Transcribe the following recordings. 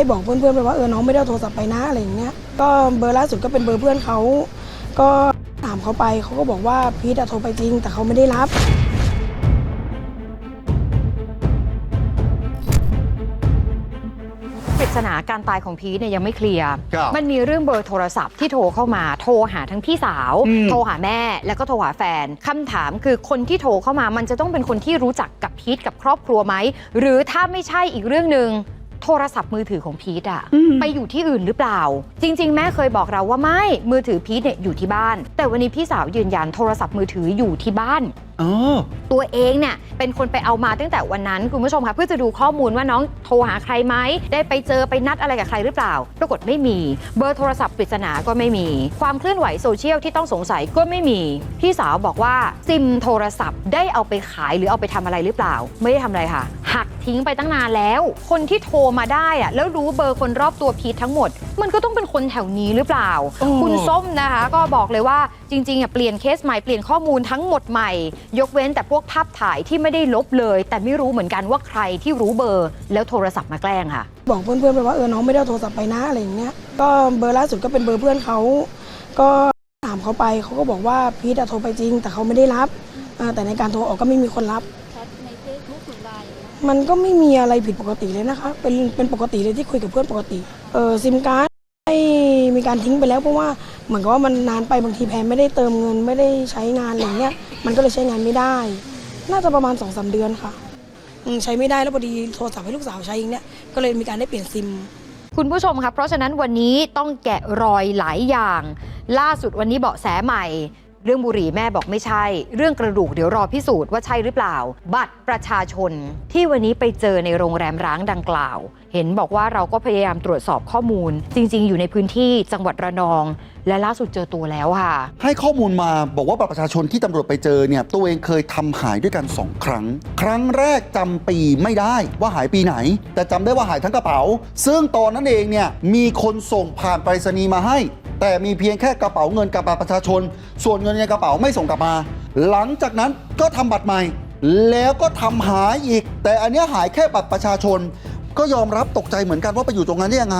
ได้บอกเพื่อนๆไปว่าเออน้องไม่ได้เอาโทรศัพท์ไปนะอะไรอย่างเงี้ย ก็เบอร์ล่าสุดก็เป็นเบอร์เพื่อนเขา ก็ถามเขาไปเขาก็บอกว่าพีทอะโทรไปจริง แต่เขาไม่ได้รับ ปริศนาการตายของพีทเนี่ยยังไม่เคลียร์ ครับมันมีเรื่องเบอร์โทรศัพท์ที่โทรเข้ามา โทรหาทั้งพี่สาว อืม โทรหาแม่ แล้วก็โทรหาแฟน คำถามคือคนที่โทรเข้ามา มันจะต้องเป็นคนที่รู้จักกับพีทกับครอบครัวไหม หรือถ้าไม่ใช่อีกเรื่องหนึ่ง โทรศัพท์มือถือของพีทอะไปอยู่ที่อื่นหรือเปล่า จริง ๆ แม่เคยบอกเราว่าไม่มือถือพีทเนี่ยอยู่ที่บ้าน แต่วันนี้พี่สาวยืนยันโทรศัพท์มือถืออยู่ที่บ้านเออตัวเองเนี่ยเป็นคนไปเอามาตั้งแต่วันนั้นคุณผู้ชมคะเพื่อจะดูข้อมูลว่าน้องโทรหาใครไหมได้ไปเจอไปนัดอะไรกับใครหรือเปล่า ปรากฏไม่มี เบอร์โทรศัพท์ปริศนาก็ไม่มี ความเคลื่อนไหวโซเชียลที่ต้องสงสัยก็ไม่มี พี่สาวบอกว่าซิมโทรศัพท์ได้เอาไปขายหรือเอาไปทำอะไรหรือเปล่า ไม่ได้ทำอะไรค่ะหัก ทิ้งไปตั้งนานแล้ว คนที่โทรมาได้อะแล้วรู้เบอร์คนรอบตัวพีททั้งหมด มันก็ต้องเป็นคนแถวนี้หรือเปล่าโอ้คุณส้มนะคะ ก็บอกเลยว่าจริงๆอะเปลี่ยนเคสใหม่เปลี่ยนข้อมูลทั้งหมดใหม่ ยกเว้นแต่พวกภาพถ่ายที่ไม่ได้ลบเลย แต่ไม่รู้เหมือนกันว่าใครที่รู้เบอร์แล้วโทรศัพท์มาแกล้งค่ะ บอกเพื่อนๆไปว่าเออน้องไม่ได้เอาโทรศัพท์ไปนะอะไรอย่างเงี้ยก็เบอร์ล่าสุดก็เป็นเบอร์เพื่อนเขาก็ถามเขาไปเขาก็บอกว่าพีทอะโทรไปจริง แต่เขาไม่ได้รับอ่าแต่ในการโทรออกก็ไม่มีคนรับ มันก็ไม่มีอะไรผิดปกติเลยนะคะ เป็นเป็นปกติเลยที่คุยกับเพื่อนปกติ เออซิมการ์ดไม่มีการทิ้งไปแล้วเพราะว่าเหมือนกับว่ามันนานไปบางทีแพนไม่ได้เติมเงินไม่ได้ใช้งานอะไรเงี้ย มันก็เลยใช้งานไม่ได้ น่าจะประมาณสองสาเดือนค่ะใช้ไม่ได้แล้วพอดีโทรศัพท์ให้ลูกสาวใช้เองเนี่ย ก็เลยมีการได้เปลี่ยนซิม คุณผู้ชมครับเพราะฉะนั้นวันนี้ต้องแกะรอยหลายอย่าง ล่าสุดวันนี้เบาะแสใหม่ เรื่องบุหรี่แม่บอกไม่ใช่ เรื่องกระดูกเดี๋ยวรอพิสูจน์ว่าใช่หรือเปล่า บัตรประชาชน ที่วันนี้ไปเจอในโรงแรมร้างดังกล่าว เห็นบอกว่าเราก็พยายามตรวจสอบข้อมูล จริง ๆ อยู่ในพื้นที่จังหวัดระนอง และล่าสุดเจอตัวแล้วค่ะ ให้ข้อมูลมาบอกว่าบัตรประชาชนที่ตำรวจไปเจอเนี่ยตัวเองเคยทำหายด้วยกัน2ครั้ง ครั้งแรกจำปีไม่ได้ว่าหายปีไหน แต่จำได้ว่าหายทั้งกระเป๋า ซึ่งตอนนั้นเองเนี่ยมีคนส่งผ่านไปรษณีย์มาให้ แต่มีเพียงแค่กระเป๋าเงินกับบัตรประชาชน ส่วนเงินในกระเป๋าไม่ส่งกลับมา หลังจากนั้นก็ทำบัตรใหม่ แล้วก็ทำหายอีก แต่อันนี้หายแค่บัตรประชาชน ก็ยอมรับตกใจเหมือนกันว่าไปอยู่ตรงนั้นได้ยังไง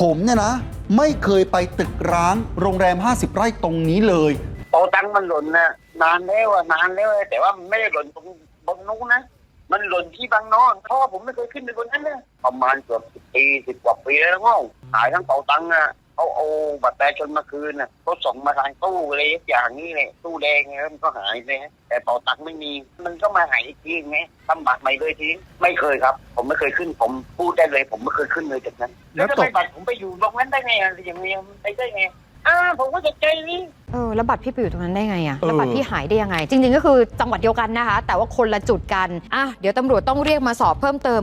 ผมเนี่ยนะ ไม่เคยไปตึกร้างโรงแรม 50 ไร่ตรงนี้เลยโตตังค์มันหล่นนะนานแล้วนานแล้วแต่ว่ามันไม่ได้หล่นตรงบนนู้นนะมันหล่นที่บางนอนเพราะว่าผมไม่เคยขึ้นไปบนนั้นเลยประมาณเกือบสิบปีสิบกว่าปีแล้วง้อขายทั้งเป๋าตังค์อะ เขาเอาบัตรประชาชนมาคืนน่ะเขาส่งมาทางตู้อะไรอย่างนี้เลยตู้แดงไงแล้วมันก็หายไปฮะแต่เป๋าตังค์ไม่มี มันก็มาหายอีกทีไงทำบัตรใหม่เลยทีไม่เคยครับ ผมไม่เคยขึ้น ผมพูดได้เลย ผมไม่เคยขึ้นเลยจากนั้น แล้แล้ววตกทำไมบัตรผมไปอยู่ตรงนั้นได้ไงอะอย่างเงี้ยมันไปได้ไงอ่าผมก็จะใจนี้เออแล้วบัตรพี่ไปอยู่ตรงนั้นได้ไงอะเออแล้วบัตรพี่หายได้ยังไง จริง ๆ ก็คือจังหวัดเดียวกันนะคะ แต่ว่าคนละจุดกันอะเดี๋ยวตำรวจต้องเรียกมาสอบเพิ่มเติม